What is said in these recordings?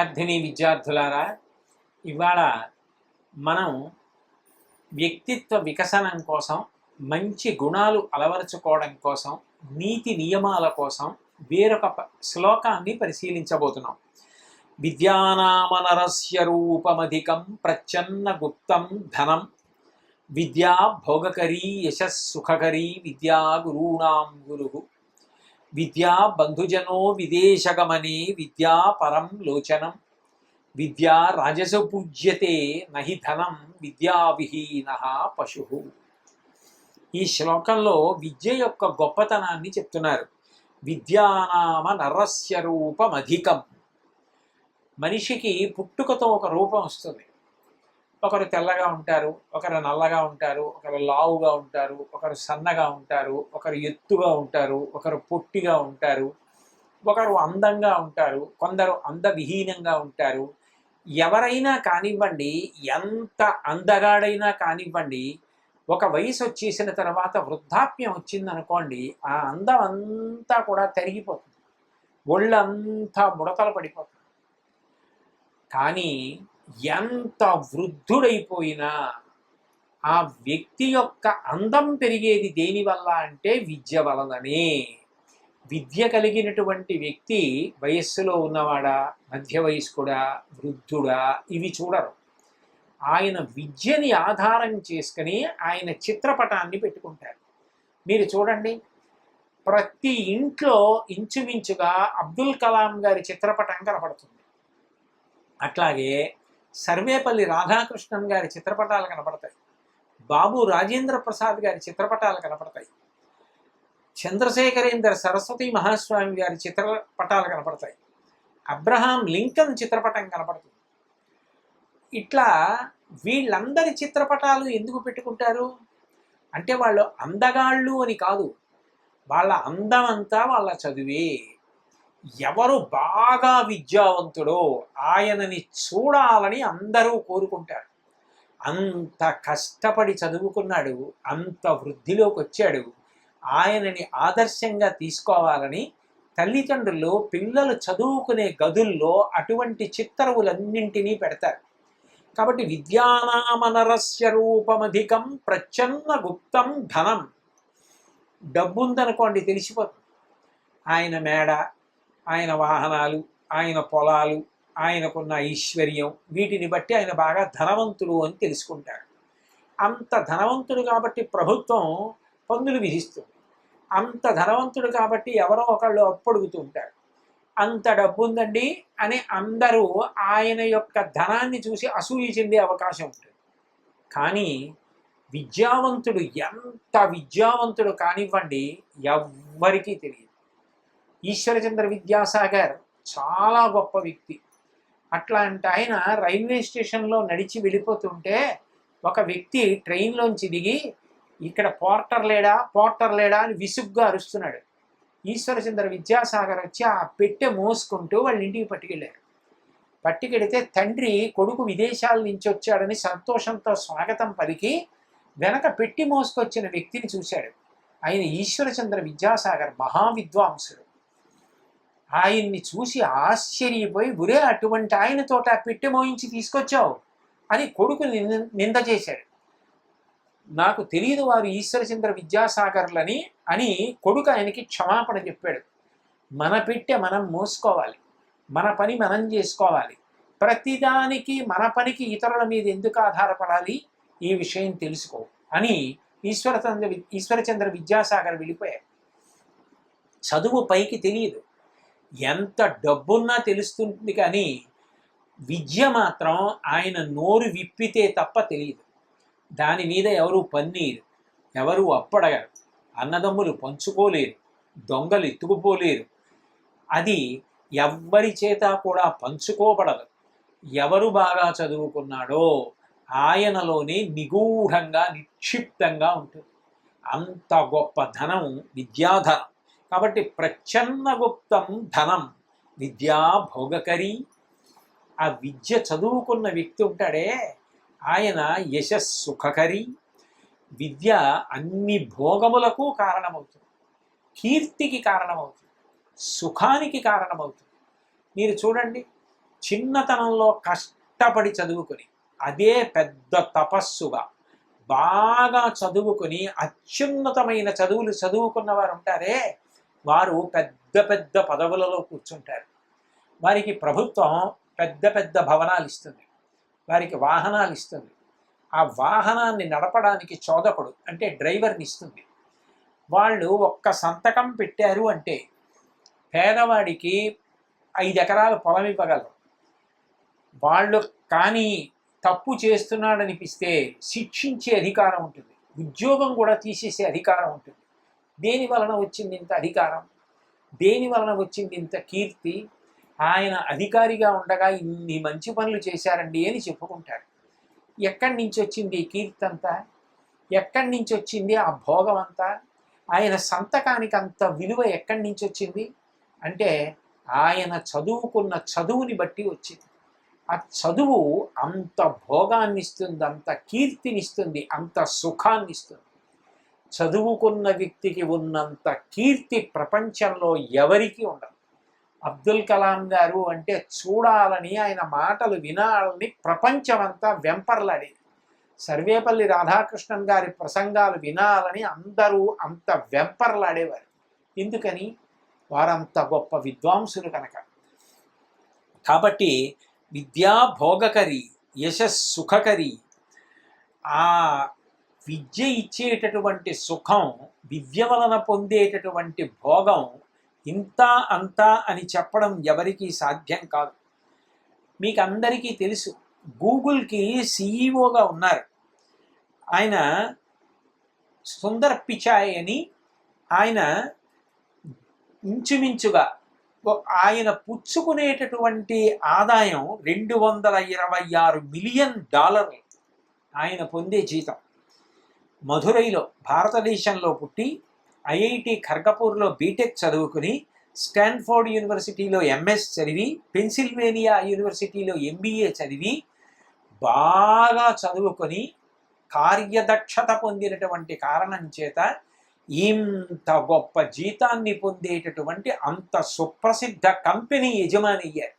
విద్యార్థిని విద్యార్థులారా ఇవాళ మనం వ్యక్తిత్వ వికసనం కోసం మంచి గుణాలు అలవరుచుకోవడం కోసం నీతి నియమాల కోసం వేరొక శ్లోకాన్ని పరిశీలించబోతున్నాం. విద్యానామనరస్య రూపమధికం ప్రచ్ఛన్న గుప్తం ధనం విద్యా భోగకరీ యశస్సుఖకరీ విద్యా గురూణాం గురు. విద్యా బంధుజనో విదేశగమనే విద్యా పరం లోచనం. విద్యా రాజస పూజ్యతే నహి ధనం విద్యావిహీన పశు. ఈ శ్లోకంలో విద్య యొక్క గొప్పతనాన్ని చెప్తున్నారు. విద్యానామ నరస్య రూపమధికం. మనిషికి పుట్టుకతో ఒక రూపం వస్తుంది. ఒకరు తెల్లగా ఉంటారు ఒకరు నల్లగా ఉంటారు ఒకరు లావుగా ఉంటారు ఒకరు సన్నగా ఉంటారు ఒకరు ఎత్తుగా ఉంటారు ఒకరు పొట్టిగా ఉంటారు ఒకరు అందంగా ఉంటారు కొందరు అందవిహీనంగా ఉంటారు. ఎవరైనా కానివ్వండి ఎంత అందగాడైనా కానివ్వండి ఒక వయసు వచ్చేసిన తర్వాత వృద్ధాప్యం వచ్చిందనుకోండి ఆ అందం అంతా కూడా తరిగిపోతుంది. ఒళ్ళంతా ముడతలు పడిపోతుంది. కానీ ఎంత వృద్ధుడైపోయినా ఆ వ్యక్తి యొక్క అందం పెరిగేది దేనివల్ల అంటే విద్య వలననే. విద్య కలిగినటువంటి వ్యక్తి వయస్సులో ఉన్నవాడా మధ్య వయస్కుడా వృద్ధుడా ఇవి చూడరు. ఆయన విద్యని ఆధారం చేసుకుని ఆయన చిత్రపటాన్ని పెట్టుకుంటారు. మీరు చూడండి ప్రతి ఇంట్లో ఇంచుమించుగా అబ్దుల్ కలాం గారి చిత్రపటం కనపడుతుంది. అట్లాగే సర్వేపల్లి రాధాకృష్ణన్ గారి చిత్రపటాలు కనపడతాయి. బాబు రాజేంద్ర ప్రసాద్ గారి చిత్రపటాలు కనపడతాయి. చంద్రశేఖరేంద్ర సరస్వతి మహాస్వామి గారి చిత్రపటాలు కనపడతాయి. అబ్రహాం లింకన్ చిత్రపటం కనపడుతుంది. ఇట్లా వీళ్ళందరి చిత్రపటాలు ఎందుకు పెట్టుకుంటారు? అంటే వాళ్ళు అందగాళ్ళు అని కాదు. వాళ్ళ అందమంతా వాళ్ళ చదువే. ఎవరు బాగా విద్యావంతుడో ఆయనని చూడాలని అందరూ కోరుకుంటారు. అంత కష్టపడి చదువుకున్నాడు అంత వృద్ధిలోకి వచ్చాడు ఆయనని ఆదర్శంగా తీసుకోవాలని తల్లిదండ్రులు పిల్లలు చదువుకునే గదుల్లో అటువంటి చిత్తరువులన్నింటినీ పెడతారు. కాబట్టి విద్యానామనరస్య రూపమధికం ప్రచ్ఛన్న గుప్తం ధనం. డబ్బుందనుకోండి తెలిసిపోతుంది. ఆయన మేడ ఆయన వాహనాలు ఆయన పొలాలు ఆయనకున్న ఐశ్వర్యం వీటిని బట్టి ఆయన బాగా ధనవంతుడు అని తెలుసుకుంటారు అంత ధనవంతుడు కాబట్టి ప్రభుత్వం పన్నులు విధిస్తుంది. అంత ధనవంతుడు కాబట్టి ఎవరో ఒకళ్ళు అప్పడుగుతూ ఉంటారు. అంత డబ్బు ఉందండి అని అందరూ ఆయన యొక్క ధనాన్ని చూసి అసూయ చెందే అవకాశం ఉంటుంది. కానీ విద్యావంతుడు ఎంత విద్యావంతుడు కానివ్వండి ఎవ్వరికీ తెలియదు. ఈశ్వరచంద్ర విద్యాసాగర్ చాలా గొప్ప వ్యక్తి. అట్లాంటి ఆయన రైల్వే స్టేషన్లో నడిచి వెళ్ళిపోతుంటే ఒక వ్యక్తి ట్రైన్లోంచి దిగి ఇక్కడ పోర్టర్ లేడా పోర్టర్ లేడా అని విసుగ్గా అరుస్తున్నాడు. ఈశ్వరచంద్ర విద్యాసాగర్ వచ్చి ఆ పెట్టె మోసుకుంటూ వాళ్ళ ఇంటికి పట్టుకెళ్ళారు. పట్టుకెడితే తండ్రి కొడుకు విదేశాల నుంచి వచ్చాడని సంతోషంతో స్వాగతం పలికి వెనక పెట్టి మోసుకొచ్చిన వ్యక్తిని చూశాడు. ఆయన ఈశ్వరచంద్ర విద్యాసాగర్ మహావిద్వాంసుడు. ఆయన్ని చూసి ఆశ్చర్యపోయి గురే అటువంటి ఆయనతోట పెట్టె మోయించి తీసుకొచ్చావు అని కొడుకు నింద నింద చేశాడు. నాకు తెలియదు వారు ఈశ్వరచంద్ర విద్యాసాగర్లని అని కొడుకు ఆయనకి క్షమాపణ చెప్పాడు. మన పెట్టె మనం మోసుకోవాలి. మన పని మనం చేసుకోవాలి. ప్రతిదానికి మన పనికి ఇతరుల మీద ఎందుకు ఆధారపడాలి? ఈ విషయం తెలుసుకో అని ఈశ్వరచంద్ర ఈశ్వరచంద్ర విద్యాసాగర్ వెళ్ళిపోయారు చదువు పైకి తెలియదు. ఎంత డబ్బున్నా తెలుస్తుంది కానీ విద్య మాత్రం ఆయన నోరు విప్పితే తప్ప తెలియదు. దాని మీద ఎవరు పన్నీరు ఎవరు అప్పడగరు. అన్నదమ్ములు పంచుకోలేరు. దొంగలు ఎత్తుకుపోలేరు. అది ఎవ్వరి చేత కూడా పంచుకోబడదు. ఎవరు బాగా చదువుకున్నాడో ఆయనలోనే నిగూఢంగా నిక్షిప్తంగా ఉంటుంది. అంత గొప్ప ధనం విద్యాధనం కాబట్టి ప్రచ్ఛన్న గుప్తం ధనం విద్యా భోగకరి. ఆ విద్య చదువుకున్న వ్యక్తి ఉంటాడే ఆయన యశస్సుఖకరి. విద్య అన్ని భోగములకు కారణమవుతుంది. కీర్తికి కారణమవుతుంది. సుఖానికి కారణమవుతుంది. మీరు చూడండి చిన్నతనంలో కష్టపడి చదువుకుని అదే పెద్ద తపస్సుగా బాగా చదువుకుని అత్యున్నతమైన చదువులు చదువుకున్న వారు ఉంటారే వారు పెద్ద పెద్ద పదవులలో కూర్చుంటారు. వారికి ప్రభుత్వం పెద్ద పెద్ద భవనాలు ఇస్తుంది. వారికి వాహనాలు ఇస్తుంది. ఆ వాహనాన్ని నడపడానికి చోదకుడు అంటే డ్రైవర్ని ఇస్తుంది. వాళ్ళు ఒక్క సంతకం పెట్టారు అంటే పేదవాడికి ఐదు ఎకరాల పొలం ఇవ్వగలరు. వాళ్ళు కానీ తప్పు చేస్తున్నాడనిపిస్తే శిక్షించే అధికారం ఉంటుంది. ఉద్యోగం కూడా తీసేసే అధికారం ఉంటుంది. దేని వలన వచ్చింది ఇంత అధికారం? దేని వలన వచ్చింది ఇంత కీర్తి? ఆయన అధికారిగా ఉండగా ఇన్ని మంచి పనులు చేశారండి అని చెప్పుకుంటారు ఎక్కడి నుంచి వచ్చింది ఈ కీర్తి అంతా? ఎక్కడి నుంచి వచ్చింది ఆ భోగం అంతా? ఆయన సంతకానికి అంత విలువ ఎక్కడి నుంచి వచ్చింది? అంటే ఆయన చదువుకున్న చదువుని బట్టి వచ్చింది. ఆ చదువు అంత భోగాన్ని ఇస్తుంది అంత కీర్తినిస్తుంది అంత సుఖాన్ని ఇస్తుంది చదువుకున్న వ్యక్తికి ఉన్నంత కీర్తి ప్రపంచంలో ఎవరికీ ఉండదు. అబ్దుల్ కలాం గారు అంటే చూడాలని ఆయన మాటలు వినాలని ప్రపంచమంతా వెంపర్లాడేది సర్వేపల్లి రాధాకృష్ణన్ గారి ప్రసంగాలు వినాలని అందరూ అంత వెంపర్లాడేవారు. ఎందుకని వారంత గొప్ప విద్వాంసులు కనుక. కాబట్టి విద్యా భోగకరి యశస్సుఖకరి ఆ విద్య ఇచ్చేటటువంటి సుఖం విద్య వలన పొందేటటువంటి భోగం ఇంత అంత అని చెప్పడం ఎవరికీ సాధ్యం కాదు. మీకు అందరికీ తెలుసు గూగుల్కి సిఈఓగా ఉన్నారు. ఆయన సుందర్ పిచాయ్ అని ఆయన ఇంచుమించుగా ఆయన పుచ్చుకునేటటువంటి ఆదాయం రెండు వందల ఇరవై ఆరు మిలియన్ డాలర్లు ఆయన పొందే జీతం. మధురైలో భారతదేశంలో పుట్టి ఐఐటి ఖర్గపూర్లో బీటెక్ చదువుకుని స్టాన్ఫోర్డ్ యూనివర్సిటీలో ఎంఎస్ చదివి పెన్సిల్వేనియా యూనివర్సిటీలో ఎంబీఏ చదివి బాగా చదువుకొని కార్యదక్షత పొందినటువంటి కారణం చేత ఇంత గొప్ప జీతాన్ని పొందేటటువంటి అంత సుప్రసిద్ధ కంపెనీ యజమాని అయ్యారు.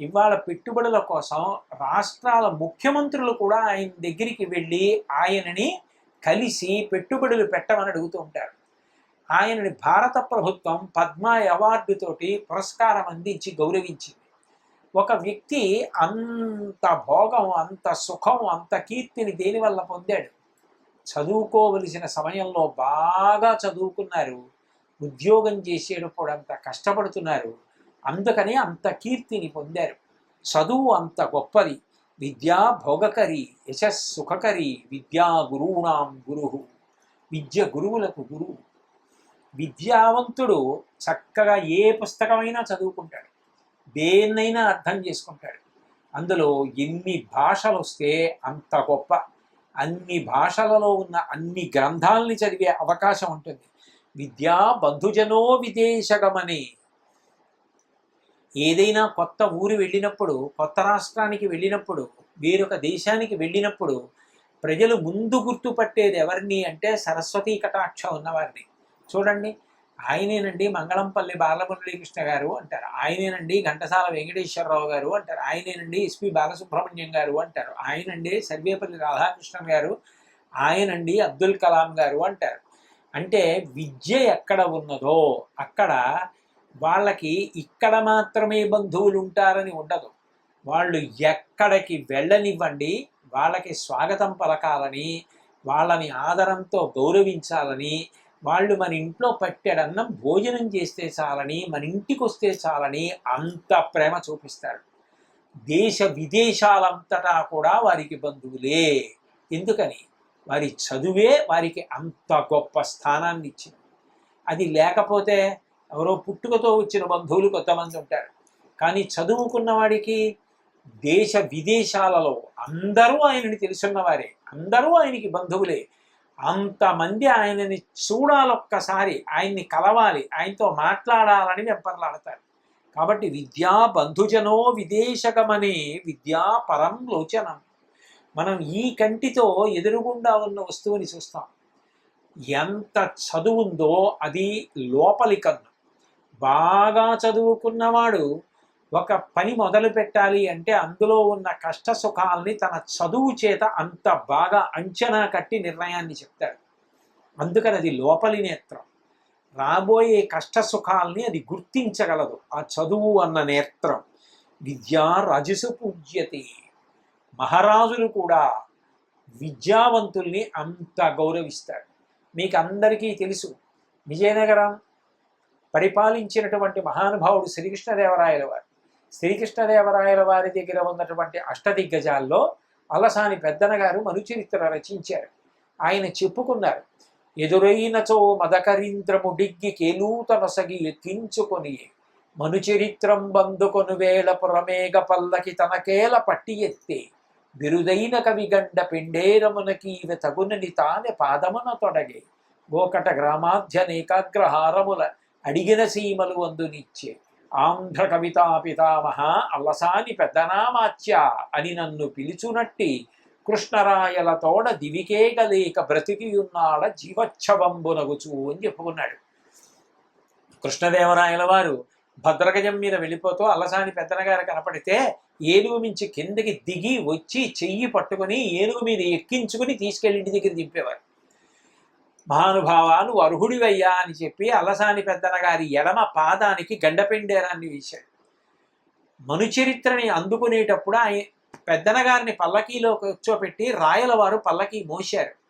ఇవాళ పెట్టుబడుల కోసం రాష్ట్రాల ముఖ్యమంత్రులు కూడా ఆయన దగ్గరికి వెళ్ళి ఆయనని కలిసి పెట్టుబడులు పెట్టమని అడుగుతూ ఉంటారు ఆయనని భారత ప్రభుత్వం పద్మ అవార్డుతోటి పురస్కారం అందించి గౌరవించింది. ఒక వ్యక్తి అంత భోగం అంత సుఖం అంత కీర్తిని దేనివల్ల పొందాడు? చదువుకోవలసిన సమయంలో బాగా చదువుకున్నారు. ఉద్యోగం చేసేటప్పుడు అంత కష్టపడుతున్నారు. అందుకని అంత కీర్తిని పొందారు. చదువు అంత గొప్పది. విద్యా భోగకరి యశస్సుఖకరి విద్యా గురువునాం గురు. విద్య గురువులకు గురువు విద్యావంతుడు చక్కగా ఏ పుస్తకమైనా చదువుకుంటాడు. దేన్నైనా అర్థం చేసుకుంటాడు. అందులో ఎన్ని భాషలు వస్తే అంత గొప్ప. అన్ని భాషలలో ఉన్న అన్ని గ్రంథాలని చదివే అవకాశం ఉంటుంది. విద్యా బంధుజనో విదేశగమనే. ఏదైనా కొత్త ఊరు వెళ్ళినప్పుడు కొత్త రాష్ట్రానికి వెళ్ళినప్పుడు వేరొక దేశానికి వెళ్ళినప్పుడు ప్రజలు ముందు గుర్తుపట్టేది ఎవరిని అంటే సరస్వతీ కటాక్షం ఉన్నవారిని. చూడండి ఆయనేనండి మంగళంపల్లి బాలమురళీకృష్ణ గారు అంటారు. ఆయనేనండి ఘంటసాల వెంకటేశ్వరరావు గారు అంటారు. ఆయనేనండి ఎస్పి బాలసుబ్రహ్మణ్యం గారు అంటారు. ఆయనండి సర్వేపల్లి రాధాకృష్ణన్ గారు ఆయనండి అబ్దుల్ కలాం గారు అంటారు. అంటే విద్య ఎక్కడ ఉన్నదో అక్కడ వాళ్ళకి ఇక్కడ మాత్రమే బంధువులు ఉంటారని ఉండదు. వాళ్ళు ఎక్కడికి వెళ్ళనివ్వండి వాళ్ళకి స్వాగతం పలకాలని వాళ్ళని ఆదరంతో గౌరవించాలని వాళ్ళు మన ఇంట్లో పట్టెడన్నం భోజనం చేస్తే చాలని మన ఇంటికి వస్తే చాలని అంత ప్రేమ చూపిస్తారు. దేశ విదేశాలంతటా కూడా వారికి బంధువులే. ఎందుకని? వారి చదువే వారికి అంత గొప్ప స్థానాన్ని ఇచ్చింది అది లేకపోతే ఎవరో పుట్టుకతో వచ్చిన బంధువులు కొంతమంది ఉంటారు. కానీ చదువుకున్న వాడికి దేశ విదేశాలలో అందరూ ఆయనని తెలుసున్నవారే అందరూ ఆయనకి బంధువులే. అంతమంది ఆయనని చూడాలొక్కసారి ఆయన్ని కలవాలి ఆయనతో మాట్లాడాలని వెంపర్లాడతారు. కాబట్టి విద్యా బంధుజనో విదేశకమనే విద్యా పరం లోచనం. మనం ఈ కంటితో ఎదురుగుండా ఉన్న వస్తువుని చూస్తాం. ఎంత చదువుందో అది లోపలి కన్ను బాగా చదువుకున్నవాడు ఒక పని మొదలు పెట్టాలి అంటే అందులో ఉన్న కష్ట సుఖాలని తన చదువు చేత అంత బాగా అంచనా కట్టి నిర్ణయాన్ని చెప్తాడు. అందుకని అది లోపలి నేత్రం. రాబోయే కష్ట సుఖాల్ని అది గుర్తించగలదు. ఆ చదువు అన్న నేత్రం. విద్యా రజసు పూజ్యతే. మహారాజులు కూడా విద్యావంతుల్ని అంత గౌరవిస్తాడు మీకు అందరికీ తెలుసు విజయనగరం పరిపాలించినటువంటి మహానుభావుడు శ్రీకృష్ణదేవరాయల వారు. శ్రీకృష్ణదేవరాయల వారి దగ్గర ఉన్నటువంటి అష్టదిగ్గజాల్లో అలసాని పెద్దన గారు మనుచరిత్ర రచించారు. ఆయన చెప్పుకున్నారు ఎదురైనచో మదకరీంద్రము డిగ్గి కేలూత నొసగి ఎక్కించుకొని మనుచరిత్రం బందుకొను వేళ పురమేఘ పల్లకి తనకేల పట్టి ఎత్తే బిరుదైన కవిగండ పిండేరమునకీవ తగునని తానే పాదమున తొడగే గోకట గ్రామాధ్యనేకాగ్రహారముల అడిగిన సీమలు అందునిచ్చే. ఆంధ్ర కవితా పితామహ అల్లసాని పెద్దనామాచ్య అని నన్ను పిలుచునట్టి కృష్ణరాయల తోడ దివికేగలేక బ్రతికియున్నాడ జీవచ్ఛవంబునగుచు అని చెప్పుకున్నాడు. కృష్ణదేవరాయల వారు భద్రగజం మీద వెళ్ళిపోతూ అల్లసాని పెద్దనగారు కనపడితే ఏనుగు మించి కిందకి దిగి వచ్చి చెయ్యి పట్టుకుని ఏనుగు మీద ఎక్కించుకుని తీసుకెళ్ళి ఇంటి దగ్గర దింపేవారు. మహానుభావాలు అర్హుడివయ్యా అని చెప్పి అలసాని పెద్దన గారి ఎడమ పాదానికి గండపెండేరాన్ని వేశాడు. మనుచరిత్రని అందుకునేటప్పుడు ఆయన పెద్దన గారిని పల్లకీలో కూర్చోపెట్టి రాయల వారు పల్లకీ మోశారు.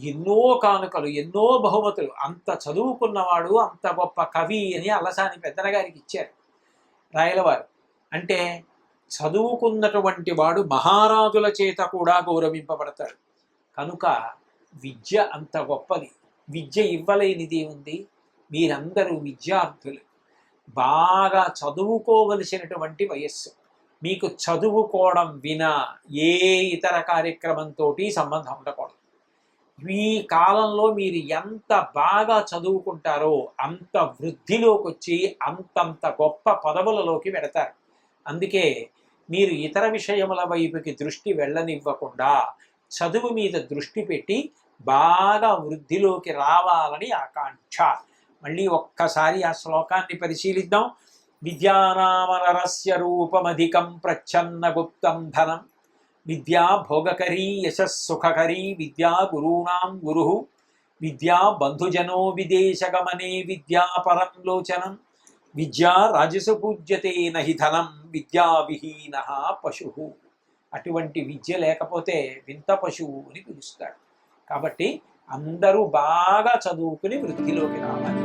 ఎన్నో కానుకలు ఎన్నో బహుమతులు అంత చదువుకున్నవాడు అంత గొప్ప కవి అని అలసాని పెద్దన గారికి ఇచ్చారు రాయలవారు. అంటే చదువుకున్నటువంటి వాడు మహారాజుల చేత కూడా గౌరవింపబడతాడు. కనుక విద్య అంత గొప్పది. విద్య ఇవ్వలేనిది ఉంది. మీరందరూ విద్యార్థులు. బాగా చదువుకోవలసినటువంటి వయస్సు. మీకు చదువుకోవడం వినా ఏ ఇతర కార్యక్రమంతో సంబంధం ఉండకూడదు. ఈ కాలంలో మీరు ఎంత బాగా చదువుకుంటారో అంత వృద్ధిలోకి వచ్చి అంతంత గొప్ప పదవులలోకి వెడతారు అందుకే మీరు ఇతర విషయముల వైపుకి దృష్టి వెళ్ళనివ్వకుండా చదువు మీద దృష్టి పెట్టి బాగా వృద్ధిలోకి రావాలని ఆకాంక్ష. మళ్ళీ ఒక్కసారి ఆ శ్లోకాన్ని పరిశీలిద్దాం. విద్యానామనరస్య రూపమధికం ప్రచ్ఛన్న గుప్తం ధనం. విద్యా భోగకరీ యశస్సుఖకరీ విద్యా గురూణాం గురు. విద్యా బంధుజనో విదేశగమనే విద్యా పరం లోచనం. విద్యా రాజసు పూజ్యతే నహి ధనం. విద్యావిహీన పశు. అటువంటి విద్య లేకపోతే వింత పశువు అని పిలుస్తాడు కాబట్టి అందరూ బాగా చదువుకుని వృద్ధిలోకి రావాలి.